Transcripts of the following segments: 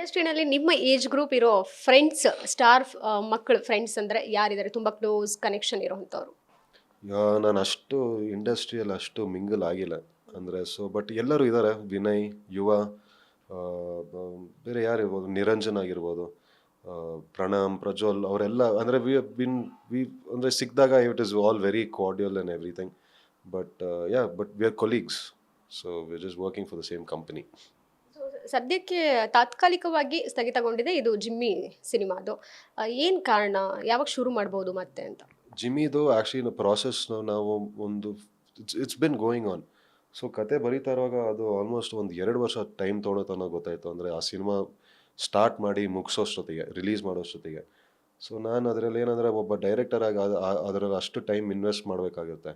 ಇಂಡಸ್ಟ್ರಿನಲ್ಲಿ ನಿಮ್ಮ age group ಇರೋ friends, star ಮಕ್ಕಳು ಫ್ರೆಂಡ್ಸ್ ಅಂದರೆ ಯಾರಿದ್ದಾರೆ? ತುಂಬ ಕ್ಲೋಸ್ ಕನೆಕ್ಷನ್ ಇರೋವಂಥವ್ರು. ನಾನು ಅಷ್ಟು ಇಂಡಸ್ಟ್ರಿಯಲ್ಲಿ ಅಷ್ಟು ಮಿಂಗಲ್ ಆಗಿಲ್ಲ. ಅಂದರೆ ಸೊ ಬಟ್ ಎಲ್ಲರೂ ಇದ್ದಾರೆ ವಿನಯ್, ಯುವ ಬೇರೆ ಯಾರು ಇರ್ಬೋದು? ನಿರಂಜನ್ ಆಗಿರ್ಬೋದು ಪ್ರಣಾಮ್ ಪ್ರಣಮ್, ಪ್ರಜ್ವಲ್ ಅವರೆಲ್ಲ, ಅಂದರೆ ವಿ ಬಿನ್ ವಿ ಅಂದರೆ ಸಿಕ್ಕಿದಾಗ it is all very cordial and everything but yeah but we are colleagues so we are just working for the same company ಸದ್ಯಕ್ಕೆ ತಾತ್ಕಾಲಿಕವಾಗಿ ಸ್ಥಗಿತಗೊಂಡಿದೆ ಇದು ಜಿಮ್ಮಿ ಸಿನಿಮಾದು. ಏನು ಕಾರಣ? ಯಾವಾಗ ಶುರು ಮಾಡ್ಬೋದು ಮತ್ತೆ ಅಂತ? ಜಿಮ್ಮಿದು ಆ್ಯಕ್ಚುಲಿ ಪ್ರಾಸೆಸ್ ನಾವು ಒಂದು it's been going on so ಕತೆ ಬರೀತಾ ಇರುವಾಗ ಅದು ಆಲ್ಮೋಸ್ಟ್ ಒಂದು ಎರಡು ವರ್ಷ ಟೈಮ್ ತೊಗೊಳತ್ತೆ ಅನ್ನೋ ಗೊತ್ತಾಯಿತು. ಅಂದರೆ ಆ ಸಿನಿಮಾ ಸ್ಟಾರ್ಟ್ ಮಾಡಿ ಮುಗಿಸೋಷ್ಟೊತ್ತಿಗೆ ರಿಲೀಸ್ ಮಾಡೋಷ್ಟೊತ್ತಿಗೆ. ಸೊ ನಾನು ಅದರಲ್ಲಿ ಏನಂದರೆ ಒಬ್ಬ ಡೈರೆಕ್ಟರ್ ಆಗಿ ಅದು ಅದರಲ್ಲಿ ಅಷ್ಟು ಟೈಮ್ ಇನ್ವೆಸ್ಟ್ ಮಾಡಬೇಕಾಗುತ್ತೆ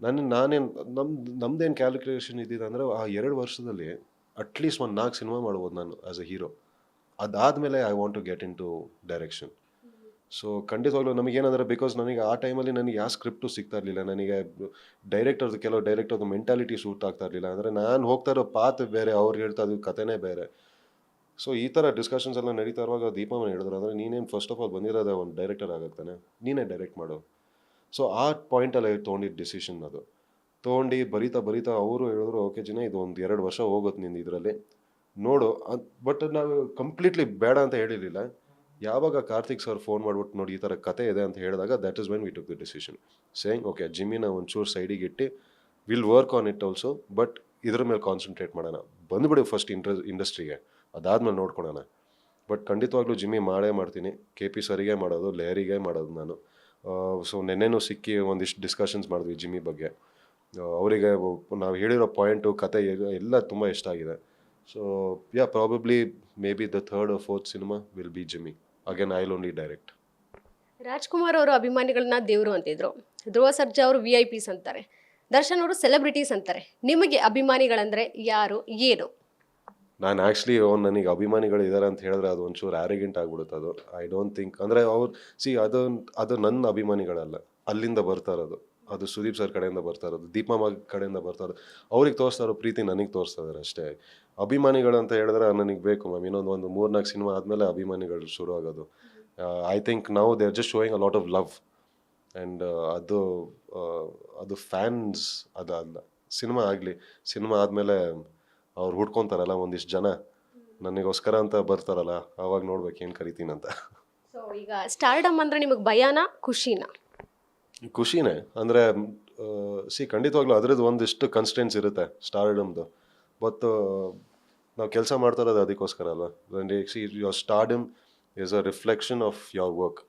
ನಾನು, ನಾನೇನು, ನಮ್ದು, ನಮ್ದೇನು ಕ್ಯಾಲ್ಕುಲೇಷನ್ ಇದ್ದಿದ್ದು ಅಂದರೆ ಆ ಎರಡು ವರ್ಷದಲ್ಲಿ ಅಟ್ಲೀಸ್ಟ್ ಒಂದು ನಾಲ್ಕು ಸಿನಿಮಾ ಮಾಡ್ಬೋದು ನಾನು ಆ್ಯಸ್ ಎ ಹೀರೋ ಅದಾದಮೇಲೆ I want to get in to direction so ಖಂಡಿತವಾಗ್ಲೂ ನಮಗೇನಂದ್ರೆ ಬಿಕಾಸ್ ನನಗೆ ಆ ಟೈಮಲ್ಲಿ ನನಗೆ ಯಾವ ಸ್ಕ್ರಿಪ್ಟು ಸಿಗ್ತಾ ಇರಲಿಲ್ಲ. ನನಗೆ ಡೈರೆಕ್ಟರ್ದು ಕೆಲವು ಡೈರೆಕ್ಟರ್ದು ಮೆಂಟಾಲಿಟಿ ಸೂಟ್ ಆಗ್ತಾ ಇರಲಿಲ್ಲ. ಅಂದರೆ ನಾನು ಹೋಗ್ತಾ ಇರೋ ಪಾತ್ ಬೇರೆ, ಅವ್ರು ಹೇಳ್ತಾ ಇದ್ದು ಕಥೆನೇ ಬೇರೆ. ಸೊ ಈ ಥರ ಡಿಸ್ಕಷನ್ಸ್ ಎಲ್ಲ ನಡೀತಾ ಇರುವಾಗ ದೀಪಮ್ಮನ ಹೇಳಿದ್ರು. ಅಂದರೆ ನೀನೇನು ಫಸ್ಟ್ ಆಫ್ ಆಲ್ ಬಂದಿರೋದೇ ಒಂದು ಡೈರೆಕ್ಟರ್ ಆಗತ್ತಾನೆ ನೀನೇ ಡೈರೆಕ್ಟ್ ಮಾಡು. ಸೊ ಆ ಪಾಯಿಂಟಲ್ಲಿ ತೊಗೊಂಡಿದ್ದ ಡಿಸಿಷನ್ ಅದು. ತೊಗೊಂಡು ಬರೀತಾ ಬರಿತಾ ಅವರು ಹೇಳಿದ್ರು, ಓಕೆ ಜಿನ ಇದು ಒಂದು ಎರಡು ವರ್ಷ ಹೋಗುತ್ತೆ ನಿಂದು ಇದರಲ್ಲಿ. ನೋಡು ಬಟ್ ನಾವು ಕಂಪ್ಲೀಟ್ಲಿ ಬೇಡ ಅಂತ ಹೇಳಿರಲಿಲ್ಲ. ಯಾವಾಗ ಕಾರ್ತಿಕ್ ಸರ್ ಫೋನ್ ಮಾಡ್ಬಿಟ್ಟು ನೋಡಿ ಈ ಥರ ಕತೆ ಇದೆ ಅಂತ ಹೇಳಿದಾಗ that is when we took the decision saying okay, ಜಿಮ್ಮಿನ ಒಂಚೂರು ಸೈಡಿಗೆ ಇಟ್ಟು will work on it also but ಇದ್ರ ಮೇಲೆ ಕಾನ್ಸಂಟ್ರೇಟ್ ಮಾಡೋಣ. ಬಂದ್ಬಿಡು ಫಸ್ಟ್ ಇಂಟ್ರ ಇಂಡಸ್ಟ್ರಿಗೆ ಅದಾದ್ಮೇಲೆ ನೋಡ್ಕೊಳೋಣ. ಬಟ್ ಖಂಡಿತವಾಗ್ಲೂ ಜಿಮ್ಮಿ ಮಾಡೇ ಮಾಡ್ತೀನಿ. ಕೆ ಪಿ ಸರಿಗೆ ಮಾಡೋದು, ಲೇರಿಗೆ ಮಾಡೋದು ನಾನು. ಸೊ ನೆನ್ನೆನೂ ಸಿಕ್ಕಿ ಒಂದಿಷ್ಟು ಡಿಸ್ಕಷನ್ಸ್ ಮಾಡಿದ್ವಿ ಜಿಮ್ಮಿ ಬಗ್ಗೆ. ಅವರಿಗೆ ನಾವು ಹೇಳಿರೋ ಪಾಯಿಂಟು ಕತೆ ಎಲ್ಲ- ತುಂಬ ಇಷ್ಟ ಆಗಿದೆ. So yeah probably may be the third fourth cinema will be Jimmy again I only direct Rajkumar ಅವರು ಅಭಿಮಾನಿಗಳನ್ನ ದೇವರು ಅಂತಿದ್ರು ಧ್ರುವ ಸರ್ಜಾ ಅವರು ವಿ ಐ ಪಿಸ್ ಅಂತಾರೆ. ದರ್ಶನ್ ಅವರು ಸೆಲೆಬ್ರಿಟೀಸ್ ಅಂತಾರೆ. ನಿಮಗೆ ಅಭಿಮಾನಿಗಳಂದ್ರೆ ಯಾರು ಏನು? ನಾನು ಆ್ಯಕ್ಚುಲಿ ಅವ್ನು ನನಗೆ ಅಭಿಮಾನಿಗಳು ಇದ್ದಾರೆ ಅಂತ ಹೇಳಿದ್ರೆ ಅದು ಒಂಚೂರು ಆ್ಯರಿಗೆಂಟ್ ಆಗಿಬಿಡುತ್ತೆ ಅದು. ಐ ಡೋಂಟ್ ಥಿಂಕ್ ಅಂದರೆ ಅವ್ರು ಸಿ ಅದು ಅದು ನನ್ನ ಅಭಿಮಾನಿಗಳಲ್ಲ. ಅಲ್ಲಿಂದ ಬರ್ತಾ ಇರೋದು. ಅದು ಸುದೀಪ್ ಸರ್ ಕಡೆಯಿಂದ ಬರ್ತಾ ಇರೋದು ದೀಪಮ್ಮ ಕಡೆಯಿಂದ ಬರ್ತಾ ಇರೋದು. ಅವ್ರಿಗೆ ತೋರಿಸ್ತಾ ಇರೋ ಪ್ರೀತಿ ನನಗೆ ತೋರಿಸ್ತಾ ಇದ್ದಾರೆ ಅಷ್ಟೇ. ಅಭಿಮಾನಿಗಳು ಅಂತ ಹೇಳಿದ್ರೆ ನನಗೆ ಬೇಕು ಮ್ಯಾಮ್. ಇನ್ನೊಂದು ಒಂದು ಮೂರ್ನಾಲ್ಕು ಸಿನಿಮಾ ಆದಮೇಲೆ ಅಭಿಮಾನಿಗಳು ಶುರು ಆಗೋದು. ಐ ಥಿಂಕ್ ನಾವು they are just showing a lot of love and ಅದು ಅದು ಫ್ಯಾನ್ಸ್ ಅದು ಅಲ್ಲ ಸಿನಿಮಾ ಆಗಲಿ ಸಿನಿಮಾ ಆದಮೇಲೆ ಅವ್ರು ಹುಡ್ಕೊತಾರಲ್ಲ ಒಂದಿಷ್ಟು ಜನ. ನನಗೋಸ್ಕರ ಅಂತ ಬರ್ತಾರಲ್ಲ ಅವಾಗ ನೋಡ್ಬೇಕು ಏನು ಕರಿತೀನಂತ. ಸೊ ಈಗ ಸ್ಟಾರ್ಡಮ್ ಅಂದರೆ ನಿಮಗೆ ಭಯನಾ ಖುಷಿನಾ? ಖುಷಿನೇ. ಅಂದರೆ ಸಿ ಖಂಡಿತವಾಗ್ಲೂ ಅದ್ರದ್ದು ಒಂದಿಷ್ಟು ಕನ್ಸ್ಟೆನ್ಸ್ ಇರುತ್ತೆ ಸ್ಟಾರ್ಡಮ್ದು ಬಟ್ ನಾವು ಕೆಲಸ ಮಾಡ್ತಾ ಇರೋದು ಅದಕ್ಕೋಸ್ಕರ ಅಲ್ವಾ? See your stardom is a reflection of your work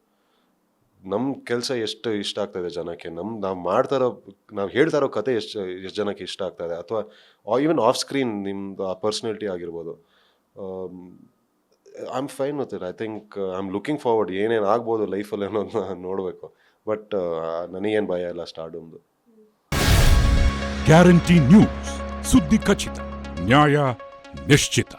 ನಮ್ಮ ಕೆಲಸ ಎಷ್ಟು ಇಷ್ಟ ಆಗ್ತದೆ ಜನಕ್ಕೆ ನಮ್ಮ ನಾವು ಮಾಡ್ತಾ ಇರೋ, ನಾವು ಹೇಳ್ತಾ ಇರೋ ಕತೆ ಎಷ್ಟು ಎಷ್ಟು ಜನಕ್ಕೆ ಇಷ್ಟ ಆಗ್ತದೆ ಅಥವಾ ಈವನ್ ಆಫ್ ಸ್ಕ್ರೀನ್ ನಿಮ್ಮದು ಆ ಪರ್ಸ್ನಾಲಿಟಿ ಆಗಿರ್ಬೋದು. I am fine it I think I am looking forward ಏನೇನು ಆಗ್ಬೋದು ಲೈಫಲ್ಲಿ ಅನ್ನೋದನ್ನ ನೋಡಬೇಕು. ಬಟ್ ನನಗೇನು ಭಯ ಇಲ್ಲ ಸ್ಟಾರ್ಡಮ್ದು. ಗ್ಯಾರಂಟಿ ನ್ಯೂಸ್ ಸುದ್ದಿ ಖಚಿತ ನ್ಯಾಯ ನಿಶ್ಚಿತ.